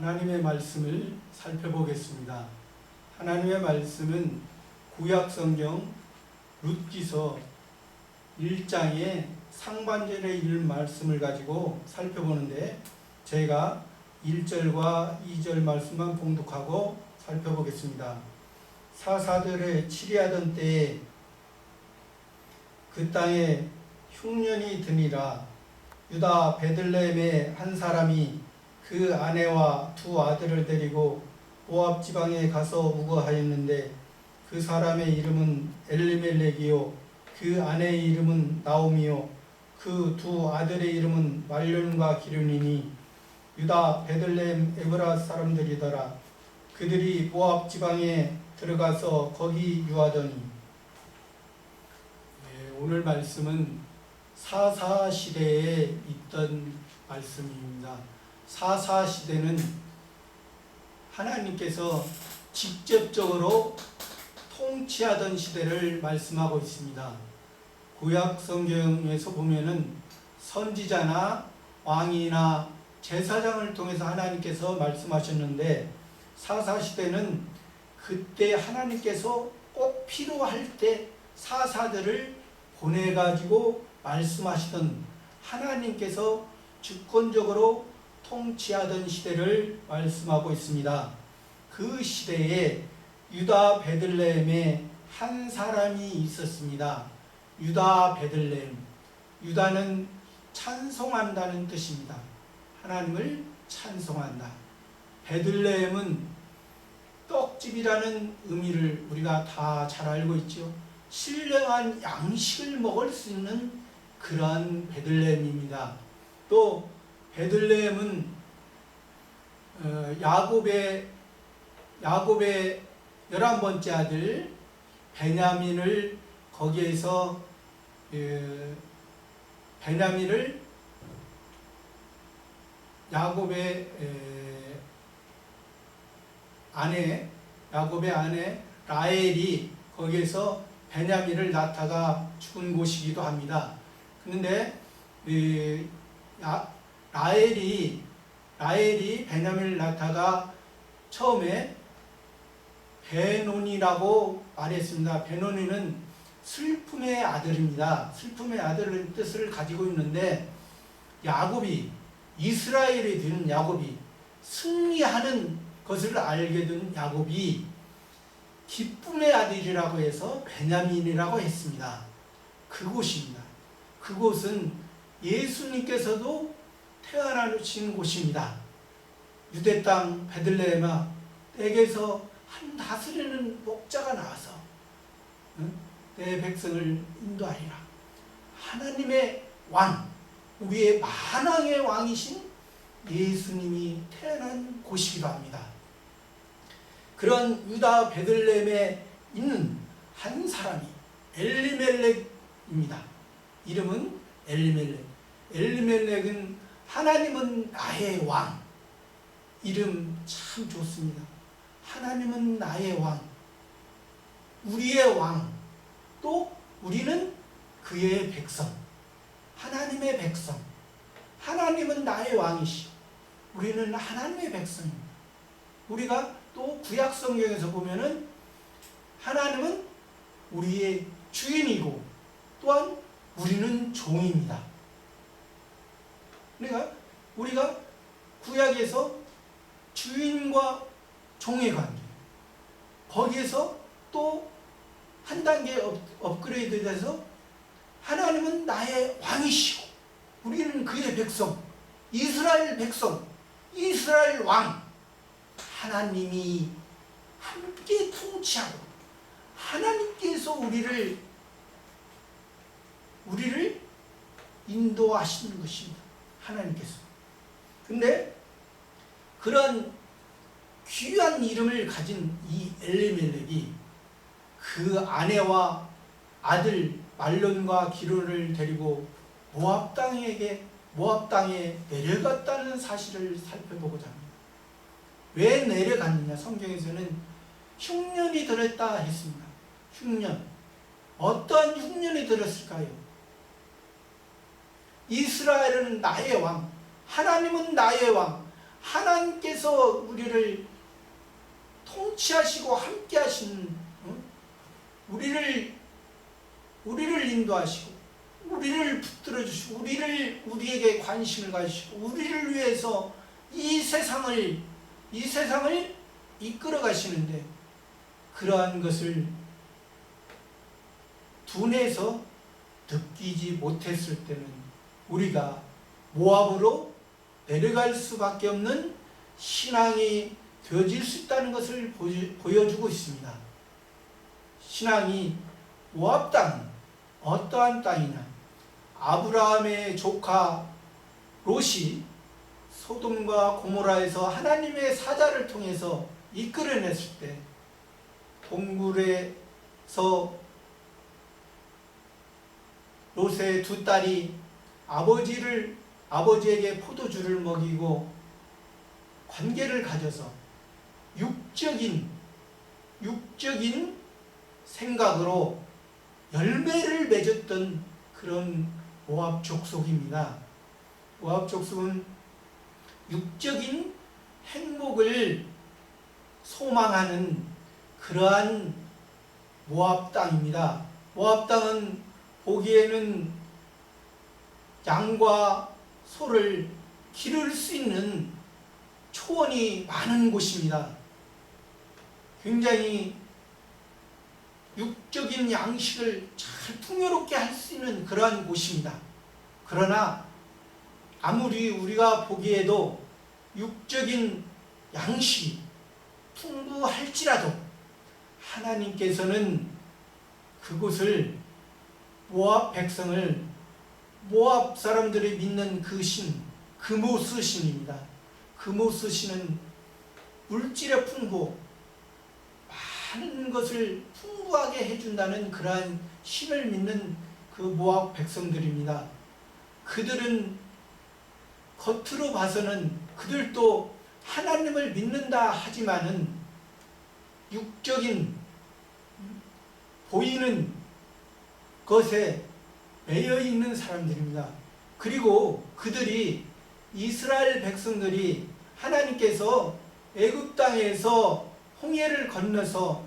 하나님의 말씀을 살펴보겠습니다. 하나님의 말씀은 구약 성경 룻기서 1장의 상반절에 있는 말씀을 가지고 살펴보는데 제가 1절과 2절 말씀만 봉독하고 살펴보겠습니다. 사사들의 치리하던 때에 그 땅에 흉년이 드니라 유다 베들레헴의 한 사람이 그 아내와 두 아들을 데리고 모압 지방에 가서 우거하였는데 그 사람의 이름은 엘리멜렉이요 그 아내의 이름은 나오미요 그 두 아들의 이름은 말론과 기륜이니 유다 베들레헴 에브라 사람들이더라 그들이 모압 지방에 들어가서 거기 유하더니 네, 오늘 말씀은 사사 시대에 있던 말씀입니다. 사사 시대는 하나님께서 직접적으로 통치하던 시대를 말씀하고 있습니다. 구약 성경에서 보면은 선지자나 왕이나 제사장을 통해서 하나님께서 말씀하셨는데 사사 시대는 그때 하나님께서 꼭 필요할 때 사사들을 보내 가지고 말씀하시던 하나님께서 주권적으로 통치하던 시대를 말씀하고 있습니다. 그 시대에 유다 베들레헴에 한 사람이 있었습니다. 유다 베들레헴. 유다는 찬송한다는 뜻입니다. 하나님을 찬송한다. 베들레헴은 떡집이라는 의미를 우리가 다 잘 알고 있죠. 신령한 양식을 먹을 수 있는 그러한 베들레헴입니다. 또 베들레헴은 어, 야곱의 야곱의 열한 번째 아들 베냐민을 거기에서 에, 베냐민을 야곱의 에, 아내 야곱의 아내 라헬이 거기에서 베냐민을 낳다가 죽은 곳이기도 합니다. 그런데 이, 야, 라헬이 라헬이 베냐민을 낳다가 처음에 베논이라고 말했습니다. 베논이는 슬픔의 아들입니다. 슬픔의 아들의 뜻을 가지고 있는데 야곱이 이스라엘이 되는 야곱이 승리하는 것을 알게 된 야곱이 기쁨의 아들이라고 해서 베냐민이라고 했습니다. 그곳입니다. 그곳은 예수님께서도 태어나신 곳입니다. 유대 땅 베들레헴아 내게서 한 다스리는 목자가 나와서 응? 내 백성을 인도하리라. 하나님의 왕, 우리의 만왕의 왕이신 예수님이 태어난 곳이기도 합니다. 그런 유다 베들레헴에 있는 한 사람이 엘리멜렉입니다. 이름은 엘리멜렉. 엘리멜렉은 하나님은 나의 왕. 이름 참 좋습니다. 하나님은 나의 왕. 우리의 왕. 또 우리는 그의 백성. 하나님의 백성. 하나님은 나의 왕이시. 우리는 하나님의 백성입니다. 우리가 또 구약 성경에서 보면은 하나님은 우리의 주인이고 또한 우리는 종입니다. 그러니까 우리가 구약에서 주인과 종의 관계 거기에서 또 한 단계 업, 업그레이드 돼서 하나님은 나의 왕이시고 우리는 그의 백성 이스라엘 백성 이스라엘 왕 하나님이 함께 통치하고 하나님께서 우리를 우리를 인도하시는 것입니다. 하나님께서. 근데 그런 귀한 이름을 가진 이 엘리멜렉이 그 아내와 아들 말론과 기론을 데리고 모압 땅에게 모압 땅에 내려갔다는 사실을 살펴보고자 합니다. 왜 내려갔느냐? 성경에서는 흉년이 들었다 했습니다. 흉년. 어떠한 흉년이 들었을까요? 이스라엘은 나의 왕, 하나님은 나의 왕, 하나님께서 우리를 통치하시고 함께 어? 우리를 우리를 인도하시고 우리를 붙들어 주시고 우리를 우리에게 관심을 가지시고 우리를 위해서 이 세상을 이 세상을 이끌어 가시는데 그러한 것을 둔해서 느끼지 못했을 때는 우리가 모압으로 내려갈 수밖에 없는 신앙이 되어질 수 있다는 것을 보여- 보여주고 있습니다. 신앙이 모압 땅 어떠한 땅이냐 아브라함의 조카 롯이 소돔과 고모라에서 하나님의 사자를 통해서 이끌어냈을 때 동굴에서 롯의 두 딸이 아버지를 아버지에게 포도주를 먹이고 관계를 가져서 육적인 육적인 생각으로 열매를 맺었던 그런 모압 족속입니다. 모압 족속은 육적인 행복을 소망하는 그러한 모압 땅입니다. 모압 땅은 보기에는 양과 소를 기를 수 있는 초원이 많은 곳입니다. 굉장히 육적인 양식을 잘 풍요롭게 할 수 있는 그러한 곳입니다. 그러나 아무리 우리가 보기에도 육적인 양식이 풍부할지라도 하나님께서는 그곳을 모압 백성을 모압 사람들이 믿는 그 신, 금오스 신입니다. 금오스 신은 물질의 풍부, 많은 것을 풍부하게 해준다는 그러한 신을 믿는 그 모압 백성들입니다. 그들은 겉으로 봐서는 그들도 하나님을 믿는다 하지만은 육적인 보이는 것에 매여 있는 사람들입니다. 그리고 그들이 이스라엘 백성들이 하나님께서 애굽 땅에서 홍해를 건너서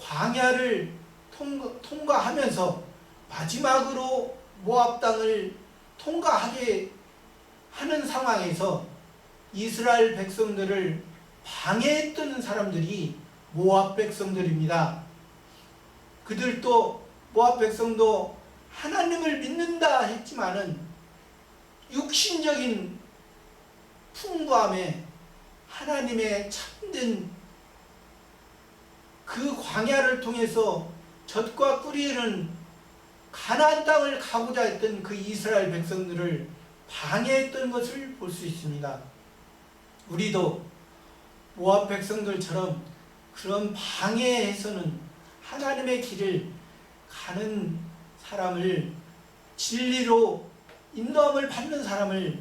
광야를 통과, 통과 하면서 마지막으로 모압 땅을 통과하게 하는 상황에서 이스라엘 백성들을 방해했던 사람들이 모압 백성들입니다. 그들도 모압 백성도 하나님을 믿는다 했지만은 육신적인 풍부함에 하나님의 참된 그 광야를 통해서 젖과 꿀이는 가나안 땅을 가고자 했던 그 이스라엘 백성들을 방해했던 것을 볼 수 있습니다. 우리도 모압 백성들처럼 그런 방해해서는 하나님의 길을 가는 사람을 진리로 인도함을 받는 사람을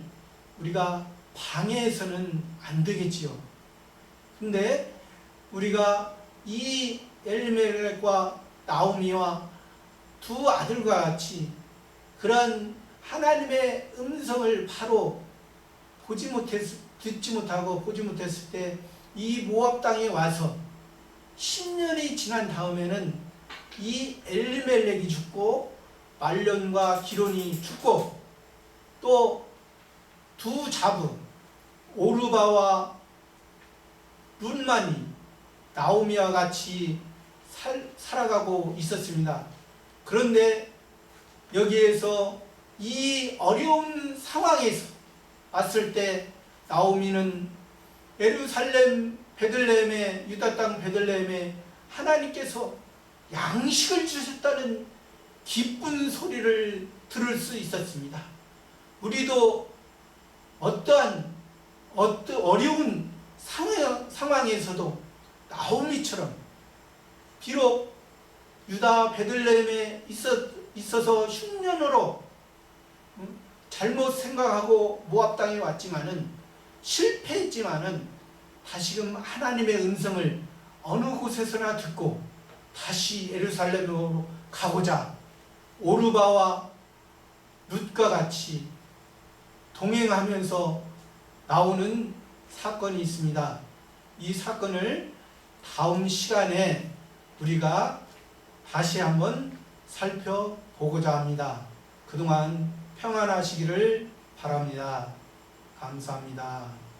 우리가 방해해서는 안 되겠지요. 근데 우리가 이 엘리멜렉과 나오미와 두 아들과 같이 그런 하나님의 음성을 바로 보지 못했 듣지 못하고 보지 못했을 때 이 모압 땅에 와서 10년이 지난 다음에는 이 엘리멜렉이 죽고 말론과 기론이 죽고 또 두 자부 오르바와 룬만이 나오미와 같이 살, 살아가고 있었습니다. 그런데 여기에서 이 어려운 상황에서 왔을 때 나오미는 예루살렘 베들레헴의 유다 땅 베들레헴에 하나님께서 양식을 주셨다는 기쁜 소리를 들을 수 있었습니다. 우리도 어떠한 어떠 어려운 상황, 상황에서도 나오미처럼 비록 유다 베들레헴에 있어, 있어서 흉년으로 음, 잘못 생각하고 모압 땅에 왔지만은 실패했지만은 다시금 하나님의 음성을 어느 곳에서나 듣고 다시 예루살렘으로 가고자 오르바와 룻과 같이 동행하면서 나오는 사건이 있습니다. 이 사건을 다음 시간에 우리가 다시 한번 살펴보고자 합니다. 그동안 평안하시기를 바랍니다. 감사합니다.